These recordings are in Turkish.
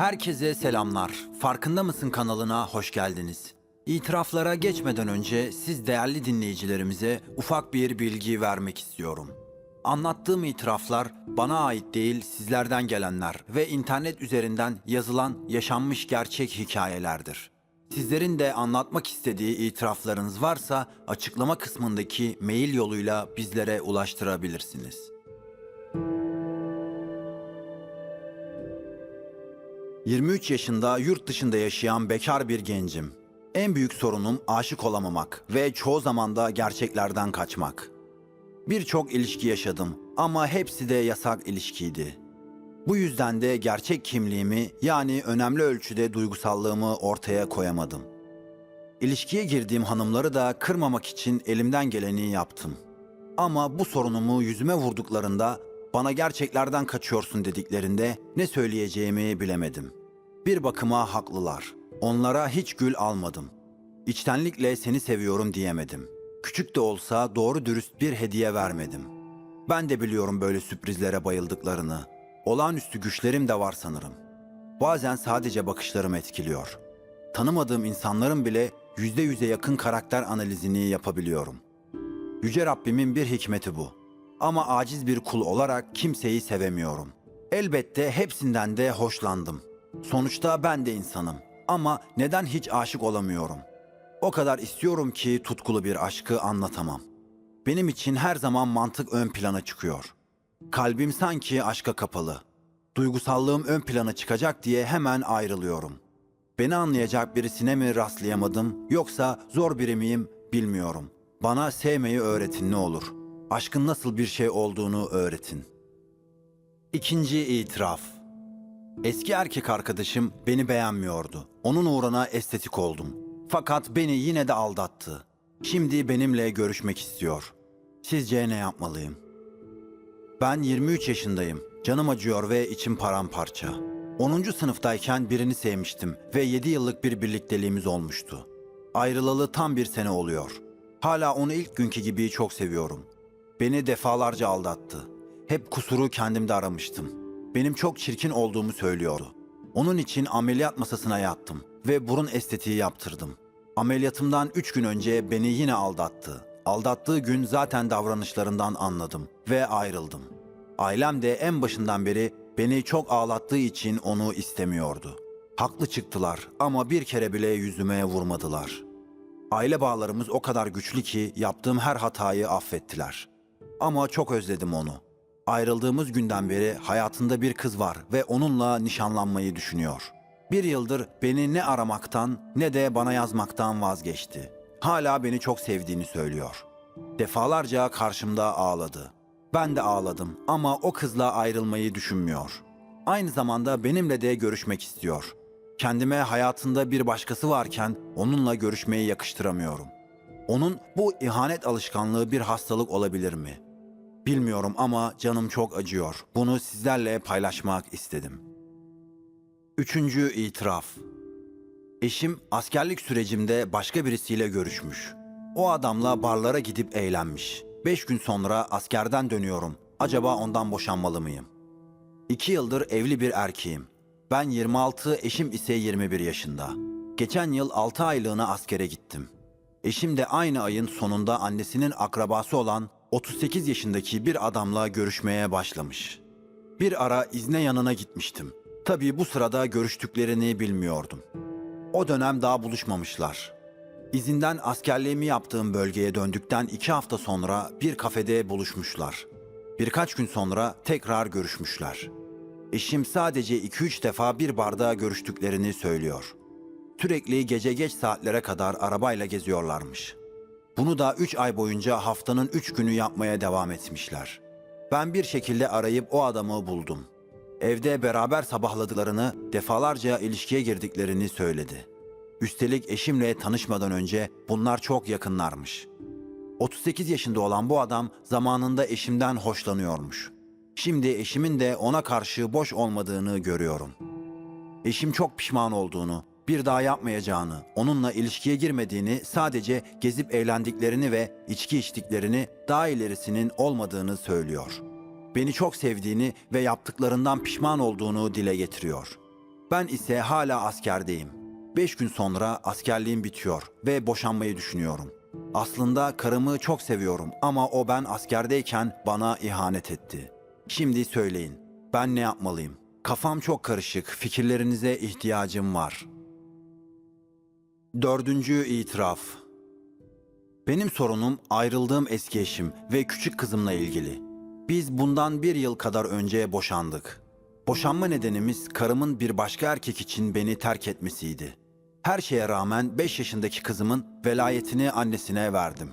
Herkese selamlar. Farkında mısın kanalına hoş geldiniz. İtiraflara geçmeden önce siz değerli dinleyicilerimize ufak bir bilgi vermek istiyorum. Anlattığım itiraflar bana ait değil sizlerden gelenler ve internet üzerinden yazılan yaşanmış gerçek hikayelerdir. Sizlerin de anlatmak istediği itiraflarınız varsa açıklama kısmındaki mail yoluyla bizlere ulaştırabilirsiniz. 23 yaşında yurt dışında yaşayan bekar bir gencim. En büyük sorunum aşık olamamak ve çoğu zaman da gerçeklerden kaçmak. Birçok ilişki yaşadım ama hepsi de yasak ilişkiydi. Bu yüzden de gerçek kimliğimi yani önemli ölçüde duygusallığımı ortaya koyamadım. İlişkiye girdiğim hanımları da kırmamak için elimden geleni yaptım. Ama bu sorunumu yüzüme vurduklarında, bana gerçeklerden kaçıyorsun dediklerinde ne söyleyeceğimi bilemedim. Bir bakıma haklılar. Onlara hiç gül almadım. İçtenlikle seni seviyorum diyemedim. Küçük de olsa doğru dürüst bir hediye vermedim. Ben de biliyorum böyle sürprizlere bayıldıklarını. Olağanüstü güçlerim de var sanırım. Bazen sadece bakışlarım etkiliyor. Tanımadığım insanların bile yüzde yüze yakın karakter analizini yapabiliyorum. Yüce Rabbimin bir hikmeti bu. Ama aciz bir kul olarak kimseyi sevemiyorum. Elbette hepsinden de hoşlandım. Sonuçta ben de insanım. Ama neden hiç aşık olamıyorum? O kadar istiyorum ki tutkulu bir aşkı anlatamam. Benim için her zaman mantık ön plana çıkıyor. Kalbim sanki aşka kapalı. Duygusallığım ön plana çıkacak diye hemen ayrılıyorum. Beni anlayacak birisine mi rastlayamadım yoksa zor biri miyim bilmiyorum. Bana sevmeyi öğretin ne olur. Aşkın nasıl bir şey olduğunu öğretin. İkinci itiraf. Eski erkek arkadaşım beni beğenmiyordu. Onun uğruna estetik oldum. Fakat beni yine de aldattı. Şimdi benimle görüşmek istiyor. Sizce ne yapmalıyım? Ben 23 yaşındayım. Canım acıyor ve içim paramparça. 10. sınıftayken birini sevmiştim ve 7 yıllık bir birlikteliğimiz olmuştu. Ayrılalı tam bir sene oluyor. Hala onu ilk günkü gibi çok seviyorum. Beni defalarca aldattı. Hep kusuru kendimde aramıştım. Benim çok çirkin olduğumu söylüyordu. Onun için ameliyat masasına yattım ve burun estetiği yaptırdım. Ameliyatımdan 3 gün önce beni yine aldattı. Aldattığı gün zaten davranışlarından anladım ve ayrıldım. Ailem de en başından beri beni çok ağlattığı için onu istemiyordu. Haklı çıktılar ama bir kere bile yüzüme vurmadılar. Aile bağlarımız o kadar güçlü ki yaptığım her hatayı affettiler. Ama çok özledim onu. Ayrıldığımız günden beri hayatında bir kız var ve onunla nişanlanmayı düşünüyor. Bir yıldır beni ne aramaktan ne de bana yazmaktan vazgeçti. Hala beni çok sevdiğini söylüyor. Defalarca karşımda ağladı. Ben de ağladım ama o kızla ayrılmayı düşünmüyor. Aynı zamanda benimle de görüşmek istiyor. Kendime hayatında bir başkası varken onunla görüşmeyi yakıştıramıyorum. Onun bu ihanet alışkanlığı bir hastalık olabilir mi? Bilmiyorum ama canım çok acıyor. Bunu sizlerle paylaşmak istedim. Üçüncü itiraf. Eşim askerlik sürecimde başka birisiyle görüşmüş. O adamla barlara gidip eğlenmiş. Beş gün sonra askerden dönüyorum. Acaba ondan boşanmalı mıyım? İki yıldır evli bir erkeğim. Ben 26, eşim ise 21 yaşında. Geçen yıl 6 aylığına askere gittim. Eşim de aynı ayın sonunda annesinin akrabası olan 38 yaşındaki bir adamla görüşmeye başlamış. Bir ara izne yanına gitmiştim. Tabii bu sırada görüştüklerini bilmiyordum. O dönem daha buluşmamışlar. İzinden askerliğimi yaptığım bölgeye döndükten iki hafta sonra bir kafede buluşmuşlar. Birkaç gün sonra tekrar görüşmüşler. Eşim sadece 2-3 defa bir barda görüştüklerini söylüyor. Sürekli gece geç saatlere kadar arabayla geziyorlarmış. Bunu da 3 ay boyunca haftanın 3 günü yapmaya devam etmişler. Ben bir şekilde arayıp o adamı buldum. Evde beraber sabahladıklarını, defalarca ilişkiye girdiklerini söyledi. Üstelik eşimle tanışmadan önce bunlar çok yakınlarmış. 38 yaşında olan bu adam zamanında eşimden hoşlanıyormuş. Şimdi eşimin de ona karşı boş olmadığını görüyorum. Eşim çok pişman olduğunu, bir daha yapmayacağını, onunla ilişkiye girmediğini, sadece gezip eğlendiklerini ve içki içtiklerini, daha ilerisinin olmadığını söylüyor. Beni çok sevdiğini ve yaptıklarından pişman olduğunu dile getiriyor. Ben ise hala askerdeyim. Beş gün sonra askerliğim bitiyor ve boşanmayı düşünüyorum. Aslında karımı çok seviyorum ama o ben askerdeyken bana ihanet etti. Şimdi söyleyin, ben ne yapmalıyım? Kafam çok karışık, fikirlerinize ihtiyacım var. Dördüncü itiraf. Benim sorunum ayrıldığım eski eşim ve küçük kızımla ilgili. Biz bundan bir yıl kadar önce boşandık. Boşanma nedenimiz karımın bir başka erkek için beni terk etmesiydi. Her şeye rağmen 5 yaşındaki kızımın velayetini annesine verdim.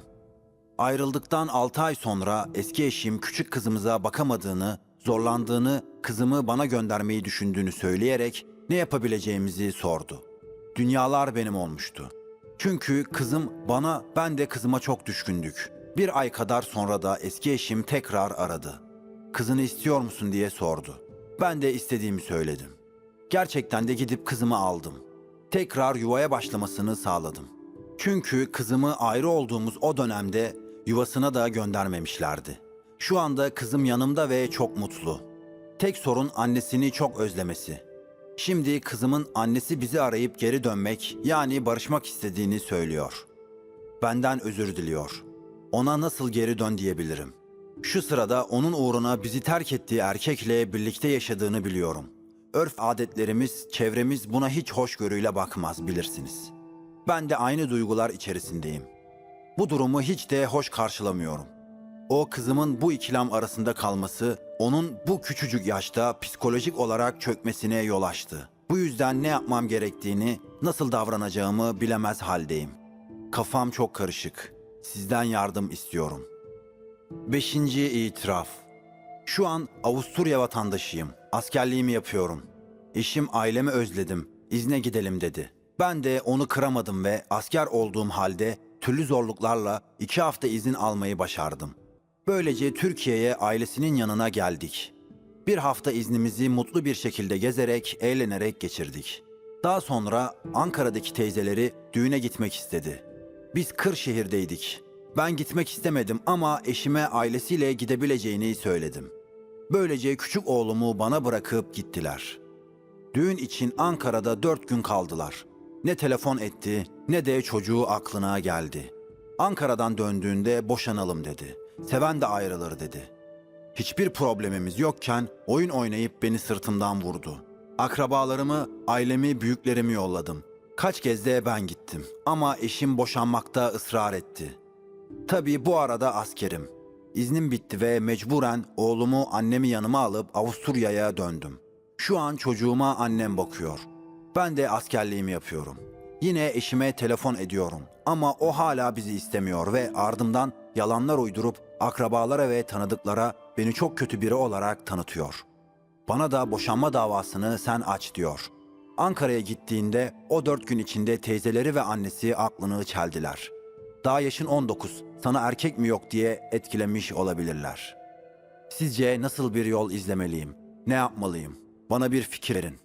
Ayrıldıktan 6 ay sonra eski eşim küçük kızımıza bakamadığını, zorlandığını, kızımı bana göndermeyi düşündüğünü söyleyerek ne yapabileceğimizi sordu. Dünyalar benim olmuştu. Çünkü kızım bana, ben de kızıma çok düşkündük. Bir ay kadar sonra da eski eşim tekrar aradı. Kızını istiyor musun diye sordu. Ben de istediğimi söyledim. Gerçekten de gidip kızımı aldım. Tekrar yuvaya başlamasını sağladım. Çünkü kızımı ayrı olduğumuz o dönemde yuvasına da göndermemişlerdi. Şu anda kızım yanımda ve çok mutlu. Tek sorun annesini çok özlemesi. Şimdi kızımın annesi bizi arayıp geri dönmek yani barışmak istediğini söylüyor. Benden özür diliyor. Ona nasıl geri dön diyebilirim. Şu sırada onun uğruna bizi terk ettiği erkekle birlikte yaşadığını biliyorum. Örf adetlerimiz, çevremiz buna hiç hoşgörüyle bakmaz bilirsiniz. Ben de aynı duygular içerisindeyim. Bu durumu hiç de hoş karşılamıyorum. O kızımın bu ikilem arasında kalması onun bu küçücük yaşta psikolojik olarak çökmesine yol açtı. Bu yüzden ne yapmam gerektiğini, nasıl davranacağımı bilemez haldeyim. Kafam çok karışık. Sizden yardım istiyorum. Beşinci itiraf. Şu an Avusturya vatandaşıyım. Askerliğimi yapıyorum. Eşim ailemi özledim. İzne gidelim dedi. Ben de onu kıramadım ve asker olduğum halde türlü zorluklarla iki hafta izin almayı başardım. Böylece Türkiye'ye ailesinin yanına geldik. Bir hafta iznimizi mutlu bir şekilde gezerek, eğlenerek geçirdik. Daha sonra Ankara'daki teyzeleri düğüne gitmek istedi. Biz Kırşehir'deydik. Ben gitmek istemedim ama eşime ailesiyle gidebileceğini söyledim. Böylece küçük oğlumu bana bırakıp gittiler. Düğün için Ankara'da dört gün kaldılar. Ne telefon etti ne de çocuğu aklına geldi. Ankara'dan döndüğünde boşanalım dedi. Seven de ayrılır dedi. Hiçbir problemimiz yokken oyun oynayıp beni sırtımdan vurdu. Akrabalarımı, ailemi, büyüklerimi yolladım. Kaç kez de ben gittim ama eşim boşanmakta ısrar etti. Tabii bu arada askerim. İznim bitti ve mecburen oğlumu annemi yanıma alıp Avusturya'ya döndüm. Şu an çocuğuma annem bakıyor. Ben de askerliğimi yapıyorum. Yine eşime telefon ediyorum ama o hala bizi istemiyor ve ardımdan yalanlar uydurup akrabalara ve tanıdıklara beni çok kötü biri olarak tanıtıyor. Bana da boşanma davasını sen aç diyor. Ankara'ya gittiğinde o dört gün içinde teyzeleri ve annesi aklını çeldiler. Daha yaşın 19, sana erkek mi yok diye etkilemiş olabilirler. Sizce nasıl bir yol izlemeliyim? Ne yapmalıyım? Bana bir fikir verin.